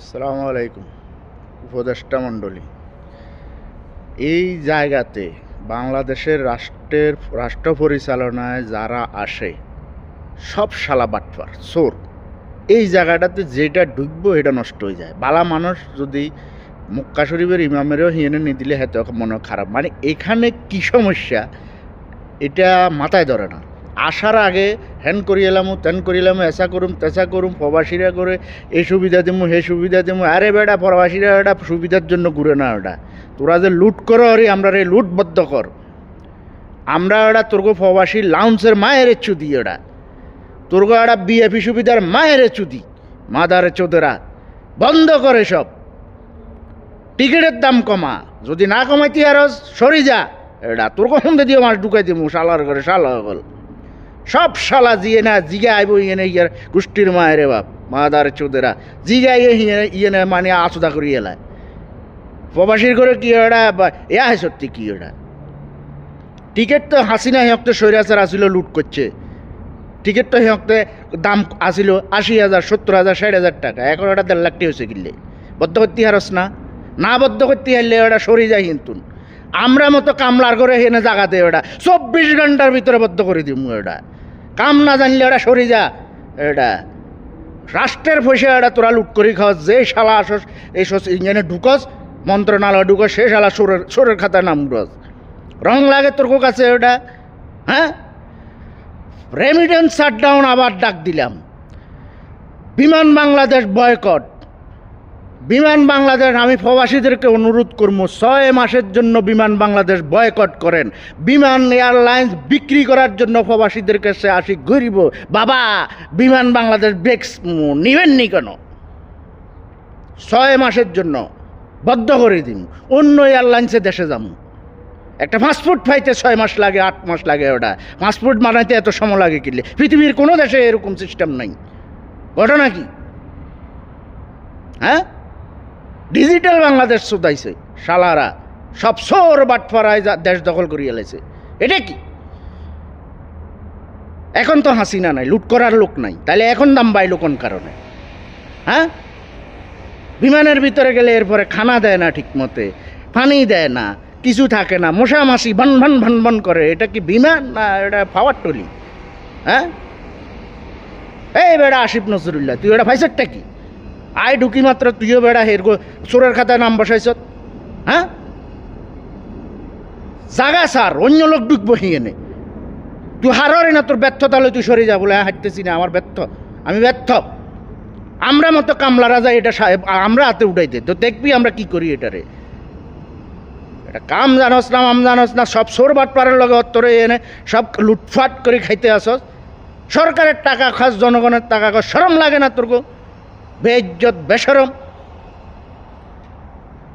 আসসালামু আলাইকুম, উপদেষ্টা মণ্ডলী। এই জায়গাতে বাংলাদেশের রাষ্ট্রের, রাষ্ট্র পরিচালনায় যারা আসে, সব শালা বাটপার, চোর। এই জায়গাটাতে যেটা ডুববো এটা নষ্ট হয়ে যায়। বালা মানুষ যদি মক্কা শরীফের ইমামেরও হিয়েনে নি দিলে হয়তো মনে খারাপ। মানে এখানে কি সমস্যা, এটা মাথায় ধরে না। আসার আগে হ্যান করি এলামু তেন করি এলামু এসা করুম, তেসা করুম, প্রবাসীরা করে, এই সুবিধা দিমু হে সুবিধা দিমু। আরে বেটা, প্রবাসীরা এটা সুবিধার জন্য ঘুরে না ওটা তোরা যে লুট করো, আরে আমরা রে লুটবদ্ধ কর। আমরা ওটা তোরগো প্রবাসী লাউন্সের মায়ের চুদি ওটা তোরগো একটা বিএপি সুবিধার মায়ের চুদি মাদারে চোদেরা, বন্ধ করে সব টিকিটের দাম কমা। যদি না কমাইতি আর সরি যা। এটা তোর কখন দিয়ে মাছ ঢুকাই দিমু, শালার করে শালা হল সব শালা জিয়ে না জিগে আইব ইয়ে ইয়ার গোষ্ঠীর মায়ের বাপ, মাদার চোদেরা। জিগে ইয়ে ইয়ে না মানে আসুদা করি এলায়। প্রবাসীর করে কি এটা এয়া হয় সত্যি কি এটা টিকিট তো হাসিনা হিয়কতে সৈরাচার আসিল, লুট করছে। টিকিট তো হিয়কতে দাম আসিল, আশি হাজার, সত্তর হাজার, ষাট হাজার টাকা। এখন ওটা দেড় লাখটি হয়েছে কিনলে বদ্ধ করতে হারস না। না বদ্ধ করতে হারলে ওটা সরি যায় হিন্তুন। আমরা মতো কামলার করে হেনে জাগাতে ওটা চব্বিশ ঘণ্টার ভিতরে বদ্ধ করে দিব ওটা কাম না জানলে ওরা সরি যা। এটা রাষ্ট্রের পয়সা এটা তোরা লুট করি খাওয়াস, যে শালা আসস, এই ইঞ্জিনে ঢুকস, মন্ত্রণালয় ঢুকস, সে শালা সোরের সোরের খাতা নাম ঢুকস রং লাগে তোর কাছে ওটা? হ্যাঁ? রেমিডেন্স শাটডাউন আবার ডাক দিলাম। বিমান বাংলাদেশ বয়কট বিমান বাংলাদেশ, আমি প্রবাসীদেরকে অনুরোধ করব, ছয় মাসের জন্য বিমান বাংলাদেশ বয়কট করেন। বিমান এয়ারলাইন্স বিক্রি করার জন্য প্রবাসীদের কাছে আসি ঘুরিব। বাবা, বিমান বাংলাদেশ বেক্স নিবেননি কেন? ছয় মাসের জন্য বদ্ধ করে দিন, অন্য এয়ারলাইন্সে দেশে যাব একটা পাসপোর্ট পাইতে ছয় মাস লাগে, আট মাস লাগে ওটা। পাসপোর্ট বানাইতে এত সময় লাগে কিনলে। পৃথিবীর কোনো দেশে এরকম সিস্টেম নাই। ঘটনা কি? হ্যাঁ? ডিজিটাল বাংলাদেশ শুধাইছে, শালারা। সব সোর বাটফারায় দেশ দখল করিয়ে এলাইছে। এটা কি? এখন তো হাসিনা নাই, লুট করার লোক নাই। তাহলে এখন দাম বাইলো কোন কারণে? হ্যাঁ? বিমানের ভিতরে গেলে এরপরে খানা দেয় না ঠিক মতে পানি দেয় না, কিছু থাকে না মশা মাসি ভান ভান ভান ভান করে। এটা কি বিমান না এটা পাওয়ার টলি হ্যাঁ? এই বেড়া আসিফ নজরুল্লাহ, তুই এটা ফাইসারটা কি? আয় ঢুকি মাত্র, তুইও বেড়া হের চোরের খাতায় নাম বসাইছ। হ্যাঁ? জাগা স্যার অন্য লোক ঢুকবো হিয়েনে তুই হাররে না তোর ব্যর্থতা হলে তুই সরে যা বলে হাঁটতেছি না আমার ব্যর্থ। আমি ব্যর্থ। আমরা মতো কামলা রাজা এটা আমরা হাতে উঠাইতে তো দেখবি আমরা কি করি এটারে। এটা কাম জানস না আম জানস না, সব সোর বাটপারের লগে অত্তরে এনে, সব লুটফাট করে খাইতে আসস। সরকারের টাকা খাস, জনগণের টাকা খাস সরম লাগে না তোর গো। বেইজ্জত বেসরম